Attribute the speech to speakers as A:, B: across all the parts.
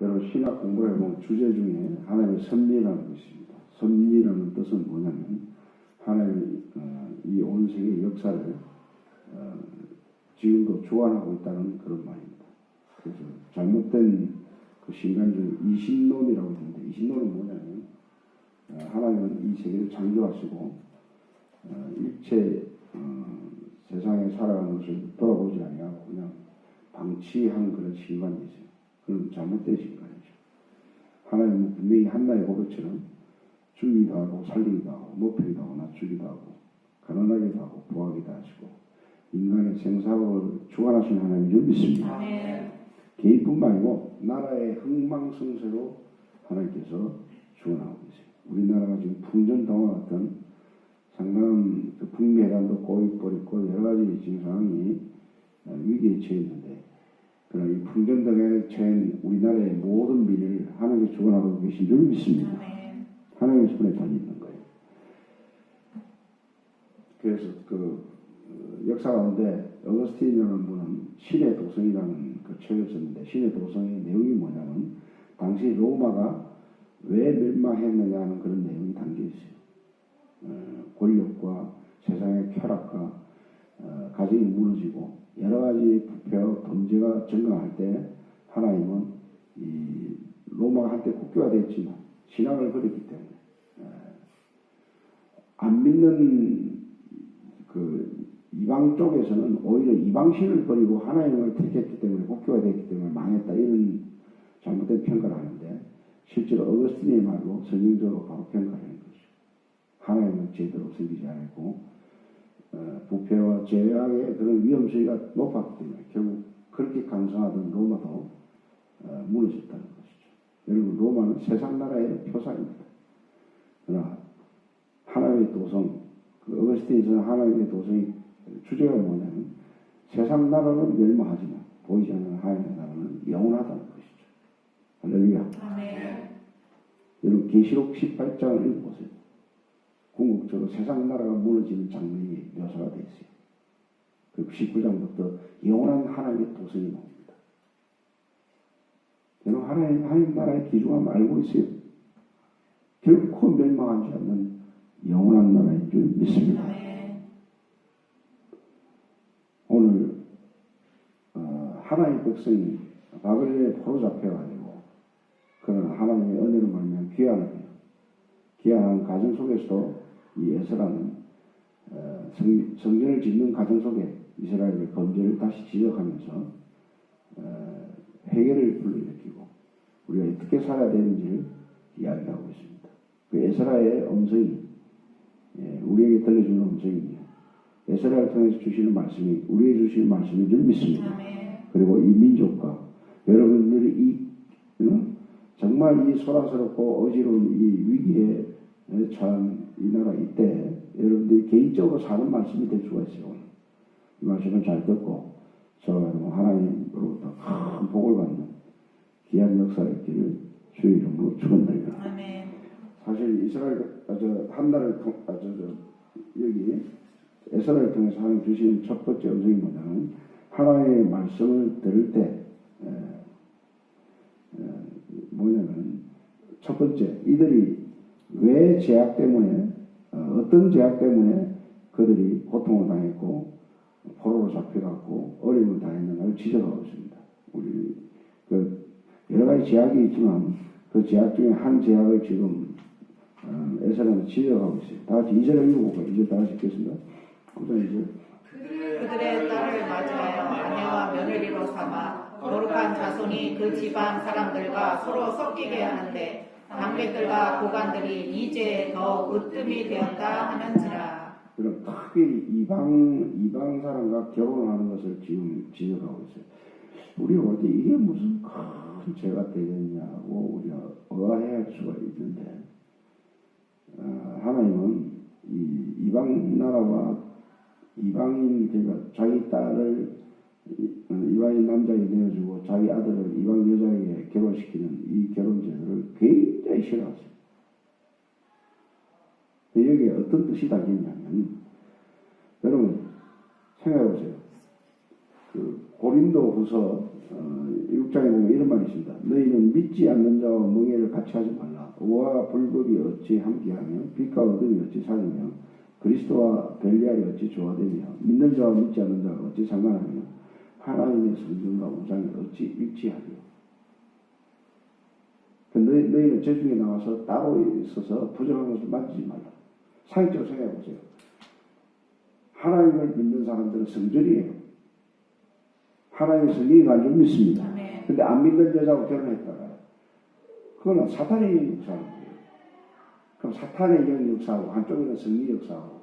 A: 여러분 신학 공부를 해보면 주제 중에 하나님의 섭리라는 것이 있습니다. 섭리라는 뜻은 뭐냐면 하나님이 어, 이온 세계 역사를 어, 지금도 주관하고 있다는 그런 말입니다. 그래서 잘못된 그 신간적 이신론이라고 하는데 이신론은 뭐냐면 어, 하나님은 이 세계를 창조하시고 어, 일체 어, 세상에 살아가는 것을 돌아보지 아니하고 그냥 방치한 그런 신관이죠. 그런 잘못된 신관이죠. 하나님은 분명히 한나의 고백처럼 죽이기도 하고 살리기도 하고 높이기도 하고 낮추기도 하고 가난하기도 하고 부하기도 하시고 인간의 생사를 주관하시는 하나님인 줄 믿습니다.
B: 아멘.
A: 개인뿐만 아니고 나라의 흥망성쇠로 하나님께서 주관하고 계세요. 우리나라가 지금 풍전등화 같은 상당한 그 북미 해란도 꼬이버리고 여러 가지 지금 상황이 어, 위기에 처해 있는데 이 풍전등에 처한 우리나라의 모든 미래를 하나님께 주관하고 계신 줄 믿습니다.
B: 아멘.
A: 하나님의 손에 달려 있는 거예요. 그래서 그 어, 역사 가운데 어거스틴이라는 분은 신의 도성이라는 그 책을 썼는데 신의 도성의 내용이 뭐냐면 당시 로마가 왜 멸망했느냐 하는 그런 내용이 담겨 있어요. 어, 권력과 세상의 쾌락과 어, 가정이 무너지고 여러 가지 부패와 범죄가 증가할 때 하나님은 이 로마가 한때 국교화됐지만 신앙을 버렸기 때문에 어, 안 믿는 그 이방 쪽에서는 오히려 이방신을 버리고 하나님을 택했기 때문에 국교가 됐기 때문에 망했다 이런 잘못된 평가를 하는데 실제로 어거스틴의 말로 성경적으로 바로 평가를 하는 거죠. 하나님을 제대로 섬기지 않았고 어, 부패와 죄악의 그런 위험성이가 높았기 때문에 결국 그렇게 강성하던 로마도 어, 무너졌다는 것이죠. 여러분 로마는 세상 나라의 표상입니다. 그러나 하나님의 도성, 그 어거스틴에서는 하나님의 도성이 주제가 뭐냐면 세상 나라는 멸망하지만 보이지 않는 하나님의 나라는 영원하다는 것이죠. 할렐루야.
B: 아멘.
A: 여러분 계시록 18장을 읽어보세요. 궁극적으로 세상 나라가 무너지는 장면이 묘사가 되어 있어요. 그리고 19장부터 영원한 하나님의 도성이 나옵니다. 여러분 하나님, 하나님 나라의 기중함 알고 있어요? 결코 멸망하지 않는 영원한 나라인 줄 믿습니다. 오늘 어, 하나님의 백성이 바벨론에 포로 잡혀가지고 그런 하나님의 은혜로 말하면 귀환을. 귀환한 가정 속에서도 이 에스라는 어, 성, 성전을 짓는 가정 속에 이스라엘의 범죄를 다시 지적하면서 어, 회개를 불러일으키고 우리가 어떻게 살아야 되는지를 이야기하고 있습니다. 그 에스라의 음성이 예, 우리에게 들려주는 음성이에요. 에스라를 통해서 주시는 말씀이 우리에게 주시는 말씀인 줄 믿습니다. 그리고 이 민족과 여러분들이 이 응? 정말 이 소란스럽고 어지러운 이 위기에 처한 이 나라 이때 여러분들이 개인적으로 사는 말씀이 될 수가 있어요. 이 말씀을 잘 듣고 여러분 하나님으로부터 큰 복을 받는 귀한 역사가 있기를 주의 이름으로 축원드립니다.
B: 아멘.
A: 사실 이스라엘 아, 저한 통, 아, 저, 저, 여기 에스라를 통해서 하나님 주신 첫 번째 음성이 뭐냐면 하나님의 말씀을 들을 때 에, 에, 뭐냐면 첫 번째 이들이 왜 제약 때문에 어, 어떤 제약 때문에 그들이 고통을 당했고 포로로 잡혀갔고 어려움을 당했는가를 지적하고 있습니다. 우리 그 여러 가지 제약이 있지만 그 제약 중에 한 제약을 지금 어, 에스라는 지적하고 있어요. 다 같이 2절을 읽어볼까요? 2절 다 같이 읽겠습니다. 우선 2절.
B: 그들의 딸을 맞이하여 아내와 며느리로 삼아 거룩한 자손이 그 집안 사람들과 서로 섞이게 하는데 남백들과 고관들이 이 죄에 더욱 으뜸이 되었다 하는지라.
A: 그럼 특별히 이방 이방 사람과 결혼하는 것을 지금 지적하고 있어요. 우리 어디 이게 무슨 큰 죄가 되겠냐고 우리가 의아해할 수가 있는데 어, 하나님은 이 이방 나라와 이방인 그러니까 자기 딸을 이- 어, 이방인 남자에게 내어주고 자기 아들을 이방 여자에게 결혼시키는 이 결혼 제도를 굉장히 싫어하세요. 여기에 어떤 뜻이 담겼냐면 여러분 생각해 보세요. 그 고린도 후서 어, 6장에 보면 이런 말이 있습니다. 너희는 믿지 않는 자와 멍해를 같이 하지 말라. 우와 불법이 어찌 함께하며 빛과 어둠이 어찌 사귀며 그리스도와 벨리알이 어찌 조화되며 믿는 자와 믿지 않는 자가 어찌 상관하며 하나님의 성전과 우상이 어찌 일치하리요. 그 너희, 너희는 저 중에 나와서 따로 있어서 부정한 것을 만지지 말라. 사회적으로 생각해 보세요. 하나님을 믿는 사람들은 성전이에요. 하나님의 성경이 간줄 믿습니다. 근데 안 믿는 여자하고 결혼했다가 그거는 사탄의 역사하는 거예요. 그럼 사탄의 영 역사하고 한쪽에는 성리 역사하고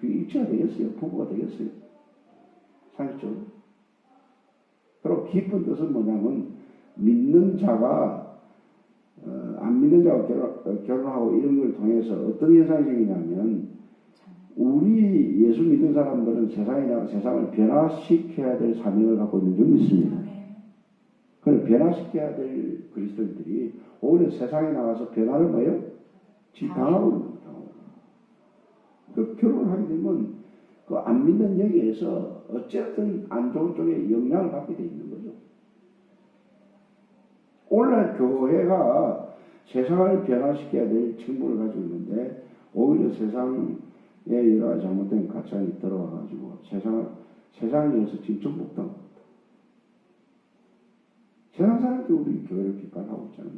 A: 그게 일치가 되겠어요? 부부가 되겠어요? 사실적으로. 그리고 깊은 뜻은 뭐냐면 믿는 자가 어, 안 믿는 자와 결혼, 어, 결혼하고 이런 걸 통해서 어떤 현상이 생기냐면 우리 예수 믿는 사람들은 세상에 나가 세상을 변화시켜야 될 사명을 갖고 있는 줄 믿습니다.
B: 아멘.
A: 그걸 변화시켜야 될 그리스도인들이 오히려 세상에 나가서 변화를 뭐예요? 지당하고 있는 거죠. 그 결혼을 하게 되면 그 안 믿는 여기에서 어쨌든 안 좋은 쪽에 영향을 받게 돼 있는 거죠. 오늘날 교회가 세상을 변화시켜야 될 책무를 가지고 있는데 오히려 세상에 여러 가지 잘못된 가치관이 들어와가지고 세상을 세상에 의해서 지금 정복당하고 있다. 세상 사람들이 우리 교회를 비판하고 있잖아요.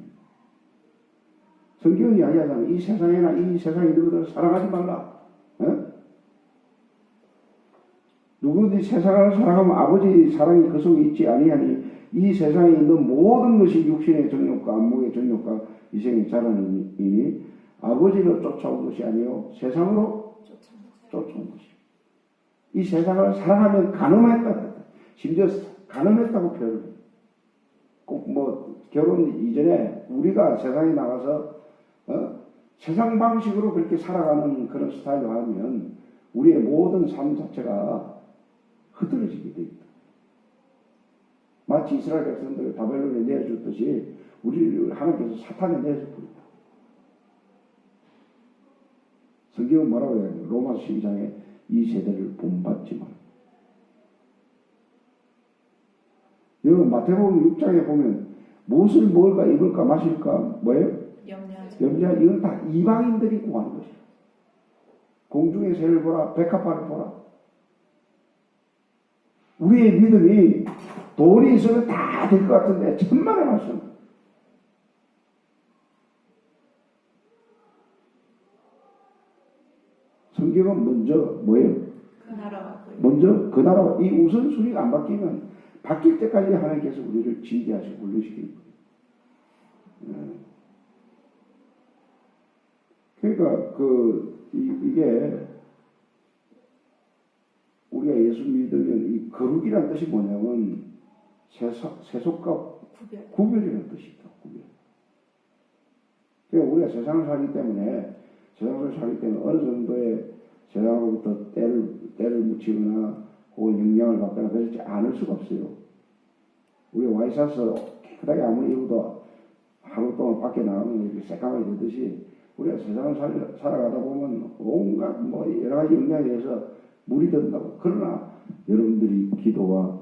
A: 성경이 이야기하자면 이 세상에나 이 세상에 있는 것들을 사랑하지 말라. 어? 누구든지 세상을 사랑하면 아버지 사랑이 그 속에 있지 아니하니 이 세상에 있는 모든 것이 육신의 정욕과 안목의 정욕과 이생의 자랑이니 아버지를 쫓아온 것이 아니요 세상으로 쫓아온 것이. 이 세상을 사랑하면 가늠했다. 심지어 가늠했다고 표현을 해요. 꼭뭐 결혼 이전에 우리가 세상에 나가서 어? 세상 방식으로 그렇게 살아가는 그런 스타일로 하면 우리의 모든 삶 자체가 흐트러지게 돼 있다. 마치 이스라엘 백성들을 바벨론에 내어줬듯이 우리를 하나님께서 사탄에 내어버렸다. 성경은 뭐라고 해요? 로마서 12장에 이 세대를 본받지 마. 여러분 마태복음 6장에 보면 무엇을 먹을까 입을까 마실까 뭐예요?
B: 염려하지.
A: 염려 이건 다 이방인들이 구하는 것이야. 공중의 새를 보라 백합화를 보라. 우리의 믿음이 돌이 있으면 다 될 것 같은데 천만의 말씀. 성경은 먼저 뭐예요?
B: 그
A: 먼저 그 나라 이 우선순위가 안 바뀌면 바뀔 때까지 하나님께서 우리를 징계하시고 훈련시키는 거예요. 예. 그러니까 그 이, 게 우리가 예수 믿으면 이 거룩이라는 뜻이 뭐냐면 세속, 세속과
B: 구별.
A: 구별이라는 뜻이 있다. 구별. 그러니까 우리가 세상을 살기 때문에 세상을 살기 때문에 어느 정도의 세상으로부터 때를 때를 묻히거나 혹은 영향을 받거나 그러지 않을 수가 없어요. 우리 와이셔츠 깨끗하게 아무리 입어도 하루 동안 밖에 나가면 이렇게 새까맣게 되듯이 우리가 세상을 살, 살아가다 보면 온갖 뭐 여러 가지 영향에 의해서 물이 든다고. 그러나 여러분들이 기도와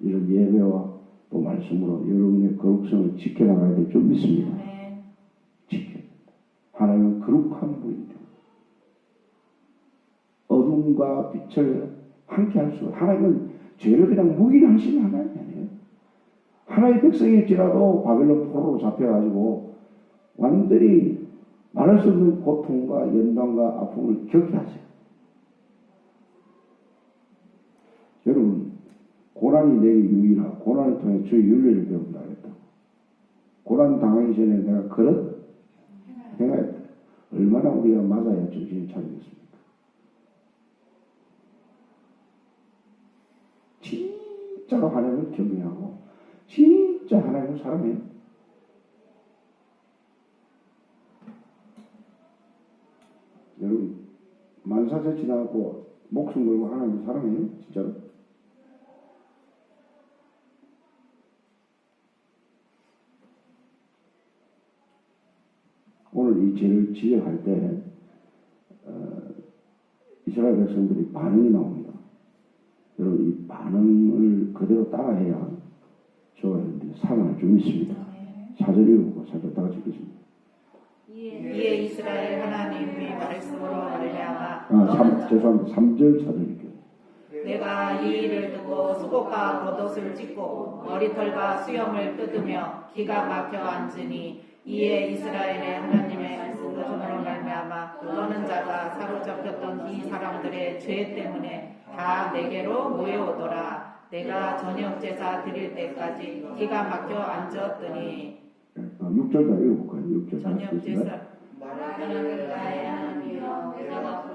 A: 이런 예배와 또 말씀으로 여러분의 거룩성을 지켜나가야 될 줄 믿습니다.
B: 아멘.
A: 지켜. 하나님은 거룩한 분이죠. 어둠과 빛을 함께 할 수, 하나님은 죄를 그냥 무기하시는 하나님이 아니에요. 하나님의 백성일지라도 바벨론 포로로 잡혀가지고 완전히 말할 수 없는 고통과 연단과 아픔을 겪게 하세요. 여러분, 고난이 내게 유일하, 고난을 통해 주의 윤리를 배운다 했다. 고난 당하기 전에 내가 그릇 행하였다. 얼마나 우리가 맞아야 정신을 차리겠습니까? 진짜로 하나님을 경외하고 진짜 하나님을 사랑해요. 여러분 만사제 지나고 목숨 걸고 하나님을 사랑해요? 진짜로? 오늘 이 죄를 지적할 때 어, 이스라엘 백성들이 반응이 나옵니다. 여러분 이 반응을 그대로 따라해야 저 여러분들이 살아날 줄 믿습니다. 사절 읽고 사절 다 같이 읽겠습니다.
B: 이에 이스라엘 하나님의 말씀으로 말미암아
A: 아, 3,
B: 너는
A: 죄송합니다. 3절 사절 읽게요.
B: 내가 이 일을 듣고 수고가 겉옷을 찢고 머리털과 수염을 뜯으며 기가 막혀 앉으니 이에 이스라엘의 하나님의 말씀으로 말미암아 너는 자가 사로잡혔던 이 사람들의 죄 때문에 다 내게로 모여오더라 내가 저녁 제사 드릴 때까지 기가 막혀 앉았더니
A: 어, 6절 다 읽어볼까요? 6절 다
B: 저녁. 제사 하나님 나의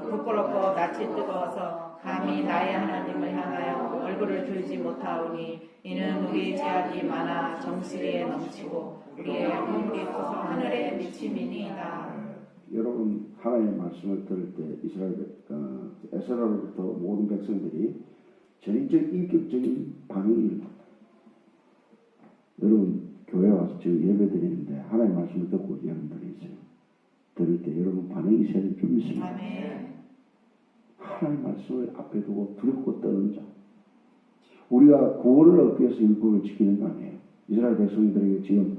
B: 부끄럽고 낯이 뜨거워서 감히 나의 하나님을 향하여 얼굴을 들지 못하오니 이는 우리 제약이 많아 정시리에 넘치고 우리의 몸이 커서 하늘에 미치미니이다
A: 여러분 하나님의 말씀을 들을 때 이스라엘 어, 에스라로부터 모든 백성들이 전인적 인격적인 반응이. 여러분 교회 와서 지금 예배 드리는데 하나님의 말씀을 듣고 여러분들이 있어요. 들을 때 여러분 반응이 있어야 될줄 믿습니다.
B: 아멘
A: 하나님의 말씀을 앞에 두고 두렵고 떠는 자. 우리가 구원을 얻기 위해서 율법을 지키는 거 아니에요. 이스라엘 백성들에게 지금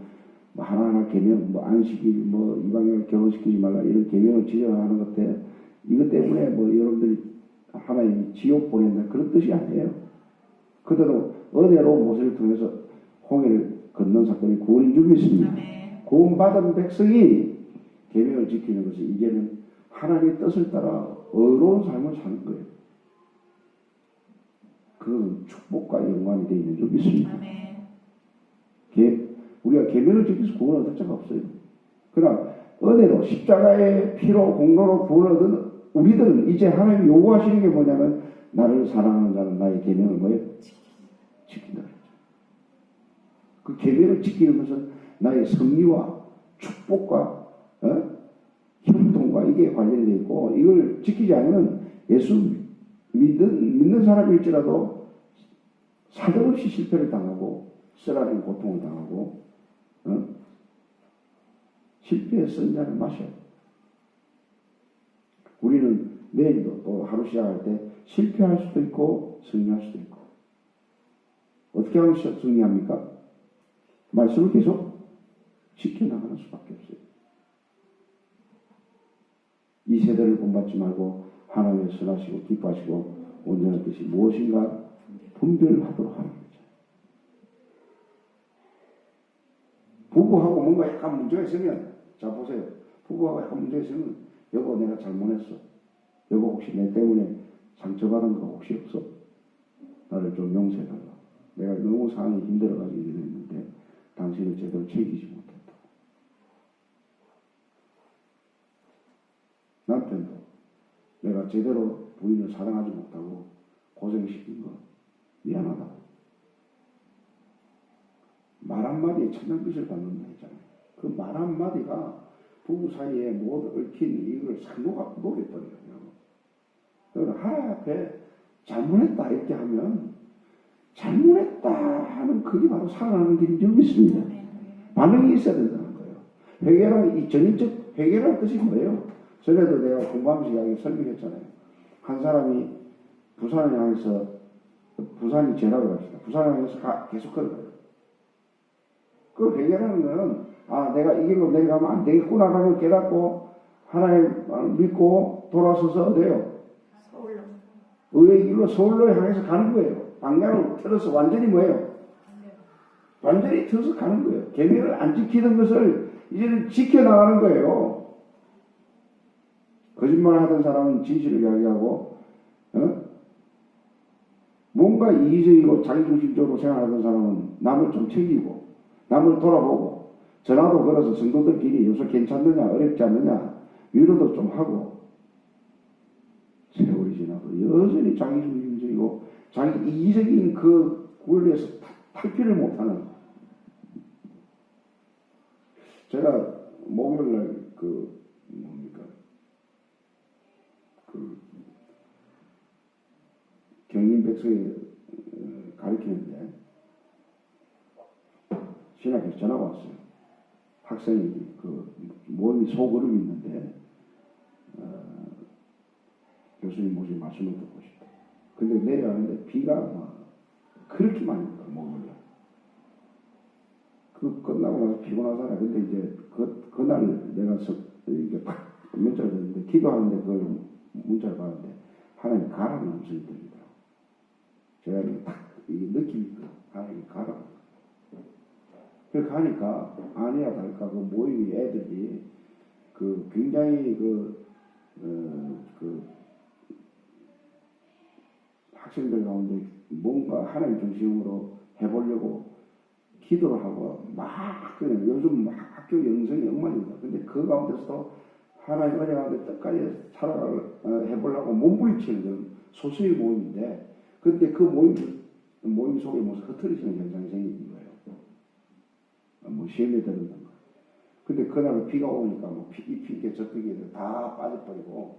A: 뭐 하나하나 계명, 뭐 안식일, 뭐 이방인을 결혼시키지 말라 이런 계명을 지정하는 것 때, 이것 때문에 뭐 여러분들이 하나님이 지옥 보낸다 그런 뜻이 아니에요. 그대로 은혜로 모세를 통해서 홍해를 건넌 사건이 구원인 줄 믿습니다. 구원받은 백성이 계명을 지키는 것이 이제는 하나님의 뜻을 따라 의로운 삶을 사는 거예요. 그건 축복과 영광이 되어 있는 줄 믿습니다. 계- 우리가 계명을 지켜서 구원을 얻을 자가 없어요. 그러나 은혜로 십자가의 피로 공로로 구원을 얻은 우리들은 이제 하나님이 요구하시는 게 뭐냐면 나를 사랑하는 자는 나의 계명을 뭐예요? 지킨다. 그 계명을 지키는 것은 나의 승리와 축복과 어? 이게 관련되어 있고 이걸 지키지 않으면 예수 믿는, 믿는 사람일지라도 사정없이 실패를 당하고 쓰라린 고통을 당하고 어? 실패의 선자를 마셔요. 우리는 내일도 또 하루 시작할 때 실패할 수도 있고 승리할 수도 있고 어떻게 하면 시- 승리합니까? 말씀을 계속 지켜나가는 수밖에 없어요. 이 세대를 본받지 말고 하나님의 선하시고 기뻐하시고 온전한 뜻이 무엇인가 분별하도록 하는 거죠. 부부하고 뭔가 약간 문제가 있으면 자 보세요. 부부하고 약간 문제가 있으면 여보 내가 잘못했어. 여보 혹시 내 때문에 상처받은 거 혹시 없어? 나를 좀 용서해달라. 내가 너무 상황이 힘들어가지고 이랬는데 당신을 제대로 못했다. 남편도 내가 제대로 부인을 사랑하지 못하고 고생시킨 거 미안하다. 말 한마디에 천냥빚을 받는다 했잖아요. 그 말 한마디가 부부 사이에 모두 얽힌 이걸 상고가 녹여버려요. 그래서 하나님 앞에 잘못했다 이렇게 하면 잘못했다 하는 그게 바로 살아나는 길인 줄 믿습니다. 반응이 있어야 된다는 거예요. 회개란 이 전인적 회개란 뜻이 뭐예요? 전에도 내가 공부하면서 이야기 설명했잖아요. 한 사람이 부산을 향해서 부산이 제라고 합시다. 부산을 향해서 가- 계속 걸어가요. 그 회개라는 거는 아 내가 이 길로 내려가면 안 되겠구나라는 걸 깨닫고 하나님 믿고 돌아서서 어디요?
B: 서울로
A: 의의 길로 서울로 향해서 가는 거예요. 방향을 틀어서 완전히 뭐예요? 완전히 틀어서 가는 거예요. 계명을 안 지키는 것을 이제는 지켜나가는 거예요. 거짓말 하던 사람은 진실을 이야기하고, 어? 뭔가 이기적이고 자기중심적으로 생각하던 사람은 남을 좀 챙기고, 남을 돌아보고, 전화도 걸어서 성도들끼리 요새 괜찮느냐, 어렵지 않느냐, 위로도 좀 하고, 세월이 지나도 여전히 자기중심적이고 자기 이기적인 그 굴에서 탈피를 못하는 제가 목요일날 그 뭡니까 그 경인 백성에 어, 가르치는데 신학교에서 전화가 왔어요. 학생이 그 모임이 소그룹이 있는데 어, 교수님 모신 말씀을 듣고 싶다. 근데 내려가는데 비가 막 그렇게 많이 온다, 목요일 날. 그 끝나고 나서 피곤하잖아. 근데 이제 그, 그날 내가 서, 이게 딱 문자를 했는데 기도하는데 그걸 문자를 받았는데 하나님 가라는 음성이 들리 제가 이게 느낌이. 하나님 가라. 그래 가니까 아니야 다를까 그 모임이 애들이 그 굉장히 그, 어, 그 학생들 가운데 뭔가 하나님 중심으로 해보려고 기도를 하고 막 그냥 요즘 막 학교 영성이 엉망입니다. 근데 그 가운데서도 하나님 은혜 가운데 끝까지 살아갈 어, 해보려고 몸부림치는 소수의 모임인데 근데 그 모임 모임 속에 무슨 흐트러지는 현상이 생기는 거예요. 어, 뭐 시험에 들었는 거. 근데 그날 비가 오니까 뭐 피, 이 피게 저 피게 다 빠져버리고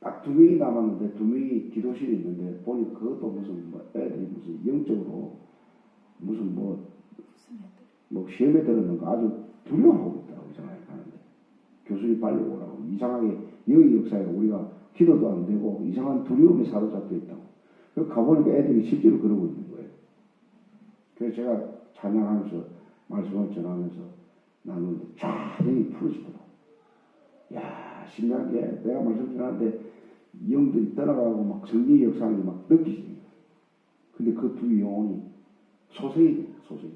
A: 딱 두 명이 남았는데 두 명이 기도실에 있는데 보니 그것도 무슨 뭐 애들이 무슨 영적으로 무슨 뭐 뭐 시험에 들었는가 아주 두려워하고 있더라고 이상하게 가는데 교수님 빨리 오라고 이상하게 여기 역사에 우리가 기도도 안 되고 이상한 두려움에 사로잡혀 있다고 그 가보니까 애들이 실제로 그러고 있는 거예요. 그래서 제가 찬양하면서 말씀을 전하면서 나누는데 쫙이 풀어지더라고 야 신기한 게 내가 말씀 전하는데 영들이 떠나가고 막 성리 역사하는 게막 느끼지 근데 그 두 영혼이 소생이 돼 소생이.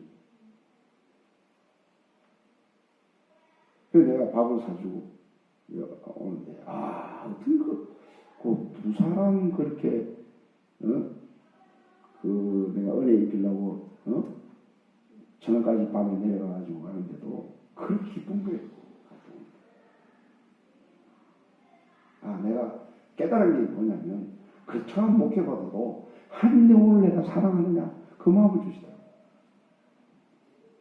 A: 그래서 내가 밥을 사주고 오는데 아 어떻게 그, 그 두 사람 그렇게 어? 그 내가 은혜 입히려고 어? 저녁까지 밤에 내려가가지고 가는데도 그렇게 기쁜 거예요. 아 내가 깨달은 게 뭐냐면 그 처음 목회받아도 한 영혼을 내가 사랑하느냐 그 마음을 주시더라고.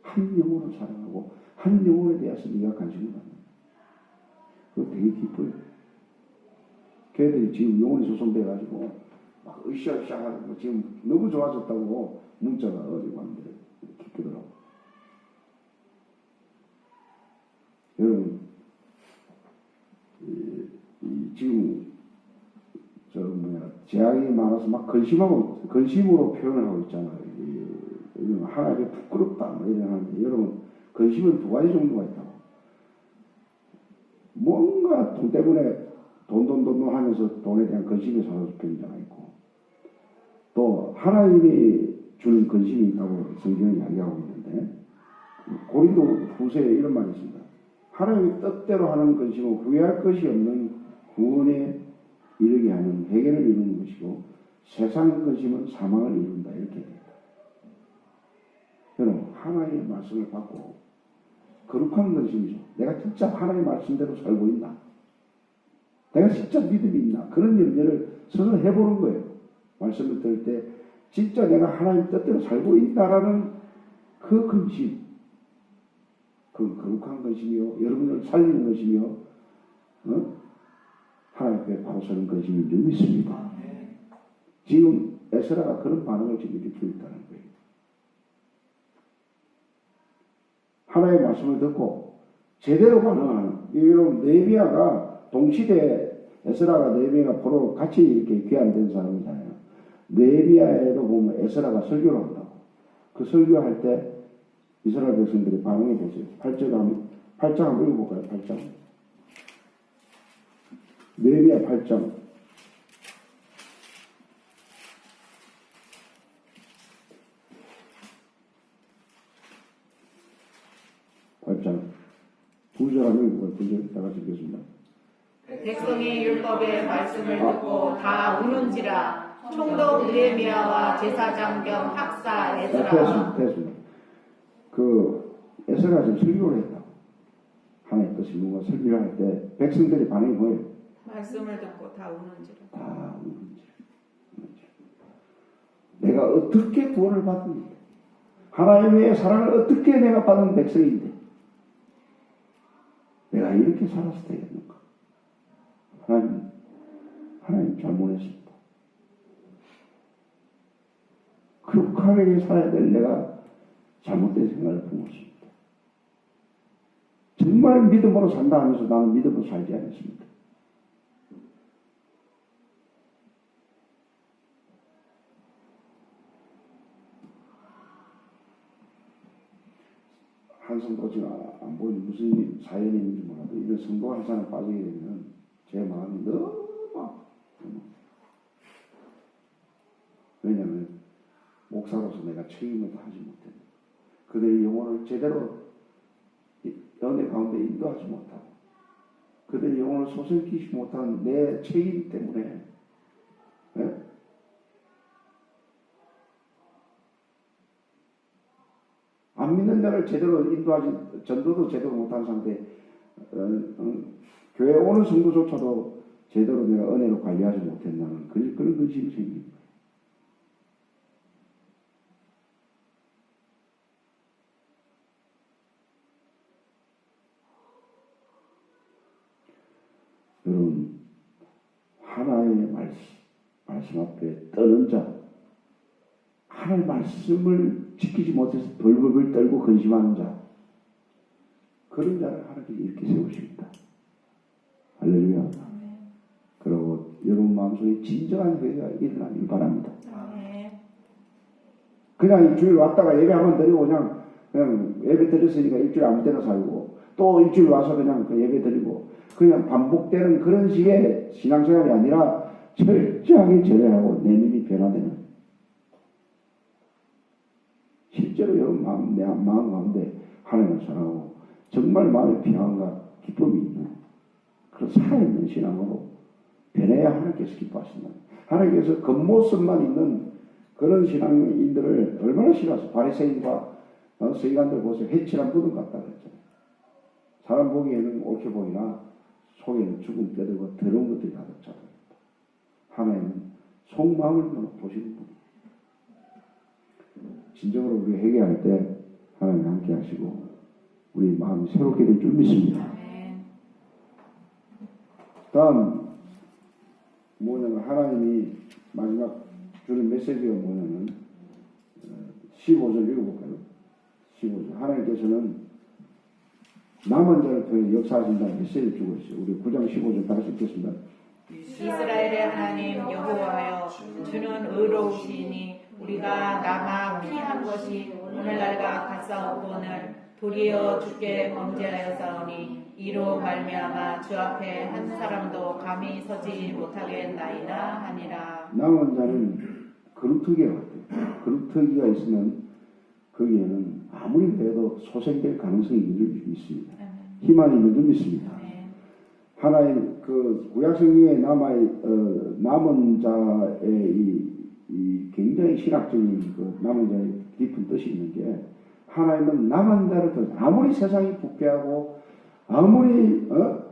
A: 한 영혼을 사랑하고 한 영혼에 대해서 네가 관심을 갖는 그거 되게 기뻐요. 걔들이 지금 영혼이 소송돼가지고 막 으쌰으쌰 지금 너무 좋아졌다고 문자가 어디 왔는데 기쁘더라고. 여러분, 이, 이 지금 저 뭐야 제약이 많아서 막 근심하고 근심으로 표현을 하고 있잖아요. 이, 이 하나님이 부끄럽다 뭐 이런 하는데 여러분 근심은 두 가지 정도가 있다고. 뭔가 돈 때문에 돈, 돈, 돈, 돈 하면서 돈에 대한 근심이 자가 있고, 또 하나님이 주는 근심이 있다고 성경이 이야기하고 있는데, 고린도 후세에 이런 말이 있습니다. 하나님의 뜻대로 하는 근심은 후회할 것이 없는 구원에 이르게 하는 해결을 이루는 것이고, 세상 근심은 사망을 이룬다. 이렇게 됩니다. 여러분, 하나님의 말씀을 받고, 거룩한 근심이죠. 내가 진짜 하나님의 말씀대로 살고 있나? 내가 진짜 믿음이 있나? 그런 염려를 스스로 해보는 거예요. 말씀을 들을 때 진짜 내가 하나님 뜻대로 살고 있다라는 그 근심, 그 거룩한 근심이요. 여러분을 살리는 것이며, 어? 하나님 앞에 바로 서는 근심인 줄 믿습니다. 지금 에스라가 그런 반응을 지금 일으키고 있다는 거예요. 하나의 말씀을 듣고 제대로 반응하는 여러분 네비아가 동시대 에스라가 네비아가 포로 같이 이렇게 귀환된 사람이잖아요. 네비아에도 보면 에스라가 설교를 한다고. 그 설교할 때 이스라엘 백성들이 반응이 되죠. 8절 한번 8장 한번 읽어볼까요? 8장. 네비아 8장. 팔장 구절 하면 뭐가 구절 다 같이 읽겠습니다.
B: 백성이 율법의 말씀을 듣고 다 우는지라 총독 느헤미야와 제사장 겸 학사
A: 자,
B: 에스라가
A: 됐습니다. 됐습니다. 그 에스라 지금 설교를 했다고. 하나님 뜻이 뭔가 설교를 할 때 백성들의 반응이 뭐예요?
B: 말씀을 듣고 다 우는지라
A: 다 우는지. 우는지. 내가 어떻게 구원을 받는데 하나님의 사랑을 어떻게 내가 받은 백성인데 내가 이렇게 살았을 때겠는가? 하나님, 하나님 잘못했습 그 거룩하게 살아야 될 내가 잘못된 생각을 본 것입니다. 정말 믿음으로 산다 하면서 나는 믿음으로 살지 않았습니다. 한성도 지금 안 보이는 무슨 사연이 있는지 몰라도 이런 성도 한 사람 빠지게 되면 제 마음이 너무 아파. 왜냐면 목사로서 내가 책임을 다하지 못했다. 그들의 영혼을 제대로 이 연애 가운데 인도하지 못하고 그들의 영혼을 소생키지 못한 내 책임 때문에 예? 안 믿는 자를 제대로 인도하지 전도도 제대로 못한 상태 어, 어, 교회 오는 성도조차도 제대로 내가 은혜로 관리하지 못했다는 그런 그런 의심이 생깁니다. 여러분 하나의 말씀, 말씀 앞에 떠는 자, 하나의 말씀을 지키지 못해서 벌벌벌 떨고 근심하는 자, 그런 자를 하나님께 이렇게 세우십니다. 할렐루야. 그리고 여러분 마음속에 진정한 회개가 일어나길 바랍니다. 그냥 일주일 왔다가 예배 한번 드리고 그냥 그냥 예배 드렸으니까 일주일 아무 때나 살고 또 일주일 와서 그냥 그 예배 드리고 그냥 반복되는 그런 식의 신앙생활이 아니라 철저하게 절여하고 내면이 변화되는 실제로 여러분 마음, 내 마음 가운데 하나님을 사랑하고 정말 마음에 평안과 기쁨이 있는 그런 살아있는 신앙으로 변해야 하나님께서 기뻐하신다. 하나님께서 겉모습만 있는 그런 신앙인들을 얼마나 싫어하세요. 바리새인과 어, 서기관들 보세요. 해칠한 무덤 같다 그랬잖아요. 사람 보기에는 옳게 보이나 속에는 죽은 뼈들과 더러운 것들이 가득 차다. 하나님은 속마음을 보시는 분. 진정으로 우리 회개할 때 하나님 함께 하시고 우리 마음이 새롭게 될 줄 믿습니다. 다음 뭐냐면 하나님이 마지막 주는 메시지가 뭐냐면 어, 15절 읽어볼까요? 15절 하나님께서는 남은 자를 통해 역사하신다는 메시지를 주고 있어요. 우리 9장 15절 다시 읽겠습니다.
B: 이스라엘의 하나님 여호와여 주는 의로우시니 우리가 남아 피한 것이 오늘날과 같사옵거늘 도리어 주께 범죄하였사오니 이로 말미암아 주 앞에 한 사람도 감히 서지 못하겠나이다 하니라
A: 남은 자는 그루터기와 같아요. 그루터기가 있으면 거기에는 아무리 해도 소생될 가능성이 믿습니다. 희망이 줄 믿습니다. 하나의 그 구약성경에 남아 어, 남은 자의 이, 이 굉장히 신학적인 그 남은 자의 깊은 뜻이 있는 게 하나님은 남은 자를 더 아무리 세상이 부패하고 아무리 어?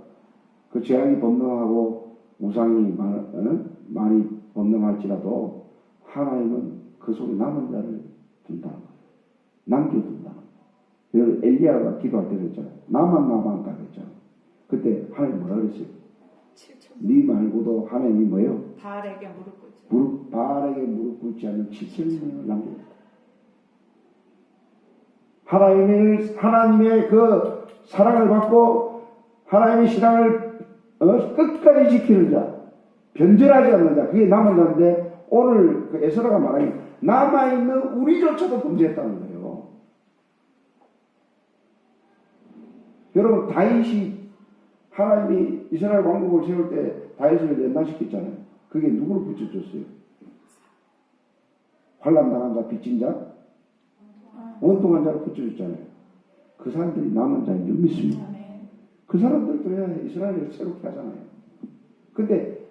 A: 그 재앙이 범람하고 우상이 많, 어? 많이 범람할지라도 하나님은 그 속에 남은 자를 둔다는 거예요. 남겨둔다는 거예요. 엘리야가 기도할 때 그랬잖아요. 나만 남았다 그랬잖아요. 그때 하나님 뭐라 그랬어요? 네 말고도 하나님이 뭐예요?
B: 바알에게 무릎 꿇지
A: 무릎 바알에게 무릎 꿇지 않는 7천명을 남겼다. 하나님의 하나님의 그 사랑을 받고 하나님의 신앙을 어, 끝까지 지키는 자, 변절하지 않는 자, 그게 남은 자인데 오늘 그 에스라가 말하니 남아 있는 우리조차도 범죄했다는 거예요. 여러분 다윗이 하나님이 이스라엘 왕국을 세울 때 다윗을 연단시켰잖아요. 그게 누구를 붙여줬어요? 환란 당한 자, 빚진 자, 원통한 자를 붙여줬잖아요. 그 사람들이 남은 자인 줄 믿습니다. 그 사람들도 해야 이스라엘을 새롭게 하잖아요. 근데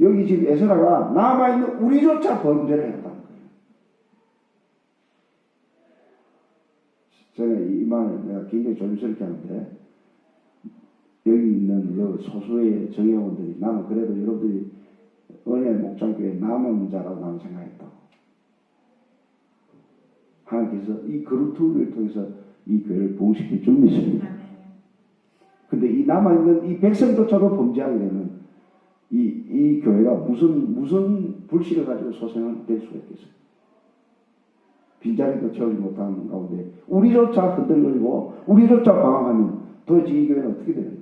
A: 여기 지금 에스라가 남아있는 우리조차 범죄를 했다는 거예요. 제가 이 말을 내가 굉장히 조심스럽게 하는데 여기 있는 여 소수의 정예원들이 나는 그래도 여러분들이 은혜 목장교회 남은 자라고 나는 생각했다. 하나님께서 이 그루트를 통해서 이 교회를 봉식해 줄 믿습니다. 근데 이 남아있는 이 백성조차도 범죄하게 되면 이, 이 교회가 무슨, 무슨 불씨를 가지고 소생을 될 수가 있겠어요. 빈자리도 채우지 못하는 가운데 우리조차 흔들리고 우리조차 방황하면 도대체 이 교회는 어떻게 되는 거예요?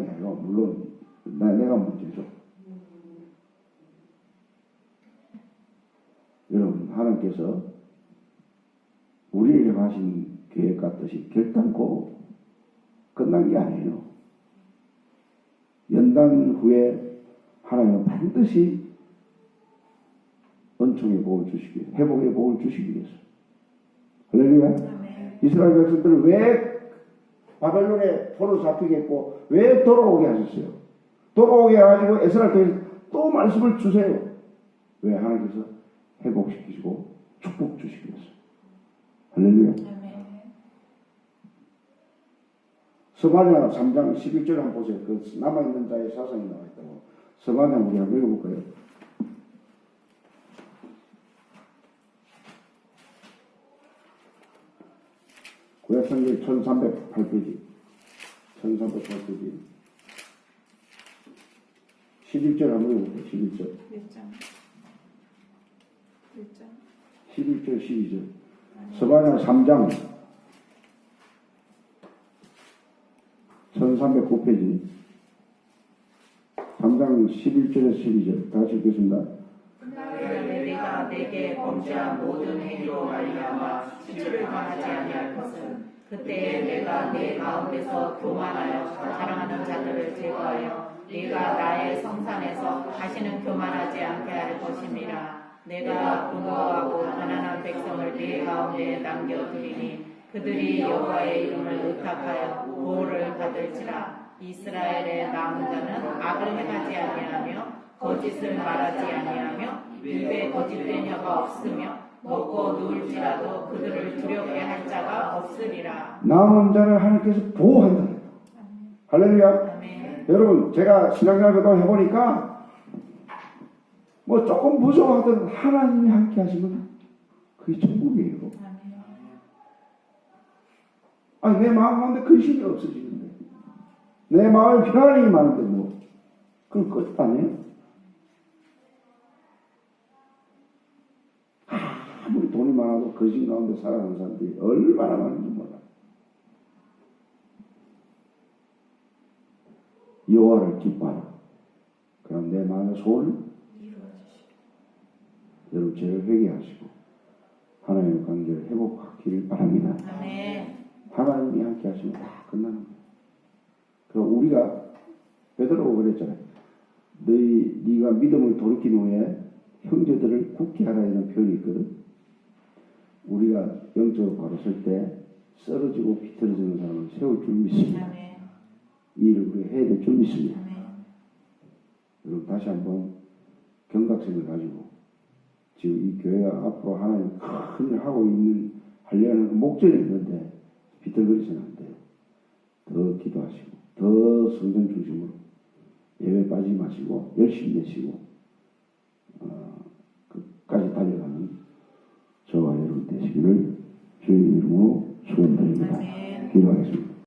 A: 해요. 물론 나, 내가 문제죠. 여러분 하나님께서 우리를 향하신 계획과 뜻이 결단코 끝난 게 아니에요. 연단 후에 하나님은 반드시 은총의 복을 주시기 위해 회복의 복을 주시기 위해서 할렐루야. 이스라엘 백성들을 왜 바벨론에 포로 잡히겠고 왜 돌아오게 하셨어요? 돌아오게 해가지고 에스라엘 통해서 또 말씀을 주세요. 왜 하나님께서 회복시키시고 축복 주시기 위해서. 할렐루야. 서바냐 3장 11절 한번 보세요. 그 남아있는 자의 사상이 나와 있다고. 서바냐 우리 한번 읽어볼까요? 구약성경 1308페이지. 1308페이지. 11절 한번 읽어볼까요? 11절.
B: 몇 장? 몇 장?
A: 11절, 12절. 서바냐 3장 1309페이지 3장 11절에서 12절 다 같이 읽겠습니다.
B: 그날에 내가 내게 범죄한 모든 행위로 말미암아 수치를 당하지 아니할 것은 그때에 내가 내 가운데서 교만하여 자랑하는 자들을 제거하여 네가 나의 성산에서 다시는 교만하지 않게 할 것임이라. 내가 분노하고 가난한 백성을 네 가운데 남겨두리니 그들이 여호와의 이름을 의탁하여 보호를 받을지라. 이스라엘의 남은 자는 악을 행하지 아니하며 거짓을 말하지 아니하며 입에 거짓된 혀가 없으며 먹고 누울지라도 그들을 두렵게 할 자가 없으리라.
A: 남은 자를 하나님께서 보호한다. 할렐루야.
B: 아멘.
A: 여러분 제가 신앙생활 그동안 해보니까 뭐 조금 무서워하던 하나님이 함께 하시면 그게 천국이에요.
B: 아멘.
A: 아니 내 마음 가운데 근심이 없어지는데 내 마음에 평안이 많은데 뭐 그건 끝 아니에요? 아무리 돈이 많아도 근심 가운데 살아가는 사람들이 얼마나 많은지 몰라 여호와를 기뻐하라 그럼 내 마음의 소원을 여러분 죄를 회개하시고 하나님의 관계를 회복하기를 바랍니다
B: 아멘.
A: 하나님이 함께 하시면 다 끝나는 거예요. 그럼 우리가 베드로가 그랬잖아요. 너희 네가 믿음을 돌이킨 후에 형제들을 굳게 하라 이런 표현이 있거든. 우리가 영적으로 바로 설때 쓰러지고 비틀어지는 사람을 세울 줄 믿습니다.
B: 아멘.
A: 이 일을 우리가 해야 될 줄 믿습니다.
B: 아멘.
A: 여러분 다시 한번 경각심을 가지고 지금 이 교회가 앞으로 하나님 큰일 하고 있는 하려는 그 목적이 있는데 비틀거리서는 안 돼요. 더 기도하시고 더 성전 중심으로 예배 빠지지 마시고 열심히 내시고 어, 끝까지 여러분 되시기를 주의 이름으로 축원드립니다. 기도하겠습니다.